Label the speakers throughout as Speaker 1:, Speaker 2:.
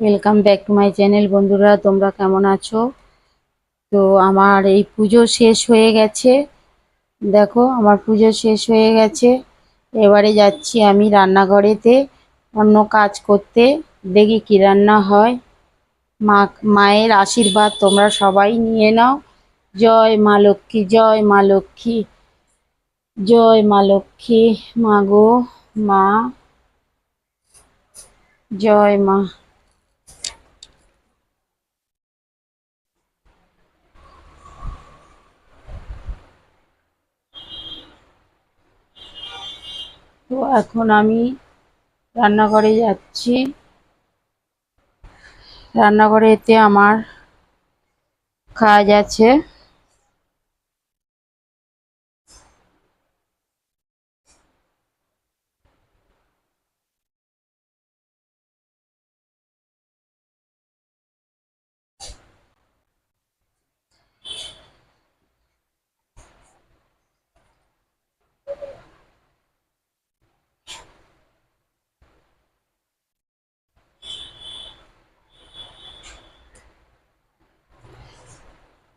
Speaker 1: Welcome back to my channel বন্ধুরা, তোমরা কেমন আছো? তো আমার এই পুজো শেষ হয়ে গেছে। দেখো, আমার পুজো শেষ হয়ে গেছে। এবারে যাচ্ছি আমি রান্নাঘরেতে অন্য কাজ করতে। দেখি কি রান্না হয়। মা, মায়ের আশীর্বাদ তোমরা সবাই নিয়ে নাও। জয় মা লক্ষ্মী, জয় মা লক্ষ্মী। জয় মা লক্ষ্মী, মা গো, মা। জয় মা। তো এখন আমি রান্নাঘরে যাচ্ছি। রান্নাঘরেতে আমার কাজ আছে।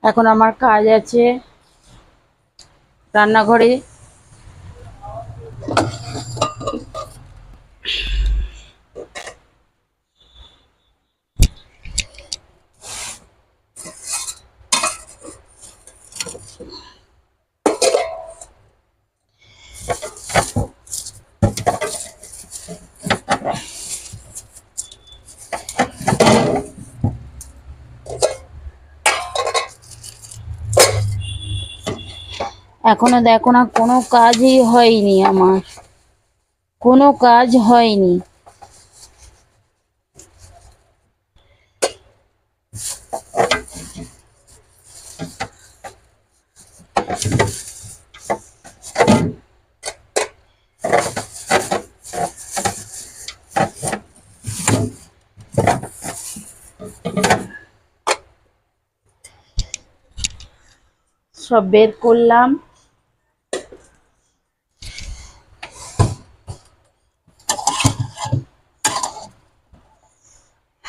Speaker 1: এখন আমার কাজ আছে রান্নাঘরে। এখনও দেখো না কোনো কাজই হয়নি আমার। কোনো কাজ হয়নি। সব বের করলাম।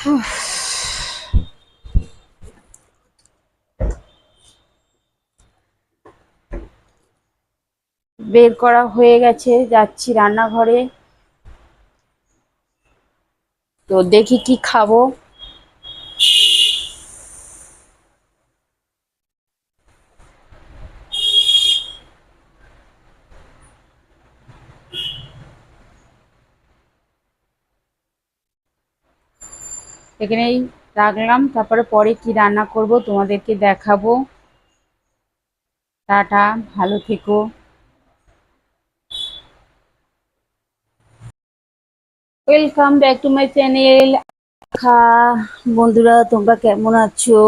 Speaker 1: বের করা হয়ে গেছে যাচ্ছি রান্নাঘরে। তো দেখি কি খাব। এখানেই রাখলাম। তারপরে পরে কি রান্না করব তোমাদেরকে দেখাবো। টাটা, ভালো থেকো। Welcome back to my channel বন্ধুরা, তোমরা কেমন আছো?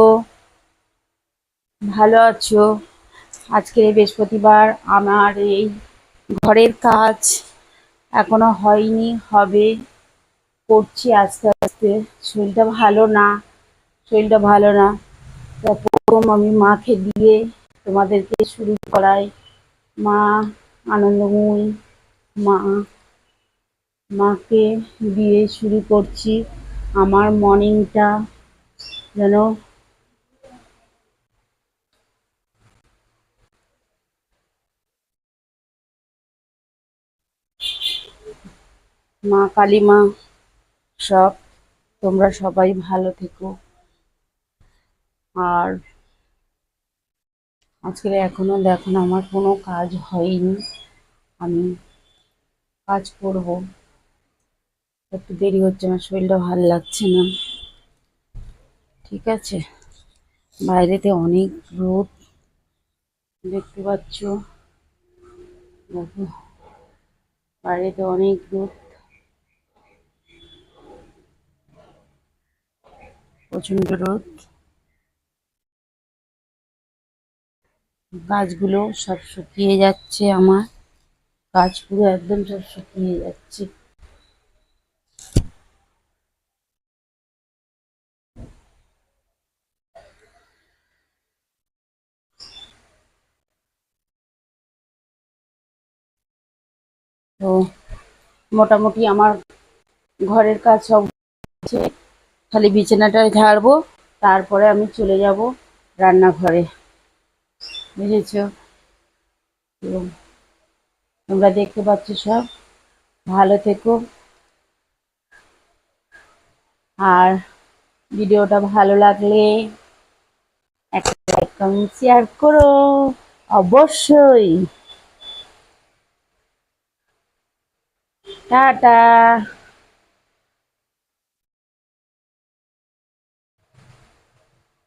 Speaker 1: ভালো আছো? আজকে বৃহস্পতিবার আমার এই ঘরের কাজ এখনও হয়নি, হবে করছি আস্তে আস্তে। শরীরটা ভালো না, শরীরটা ভালো না। প্রথম আমি মাকে দিয়ে তোমাদেরকে শুরু করাই। মা, আনন্দময়ী, মা। মাকে দিয়ে শুরু করছি আমার মর্নিংটা। যেন মা কালী মা সব। তোমরা সবাই ভালো থেকো। আর আজকে এখনও দেখো না, আমার কোনো কাজ হয়নি। আমি কাজ করব। একটু দেরি হচ্ছে, আমার শরীরটা ভালো লাগছে না। ঠিক আছে? বাইরেতে অনেক রোদ দেখতে পাচ্ছ। বাইরেতে অনেক রোদ। প্রচণ্ড রোদ। গাছগুলো সব শুকিয়ে যাচ্ছে আমার। গাছ পুরো একদম সব শুকিয়ে যাচ্ছে। তো মোটামুটি আমার ঘরের কাজ সব খালি বিছানাটায় ঝাড়বো, তারপরে আমি চলে যাব রান্নাঘরে। বুঝেছ? তোমরা দেখতে পাচ্ছ সব। ভালো থেকো। আর ভিডিওটা ভালো লাগলে একটা লাইক, কমেন্ট, শেয়ার করো। অবশ্যই। টাটা।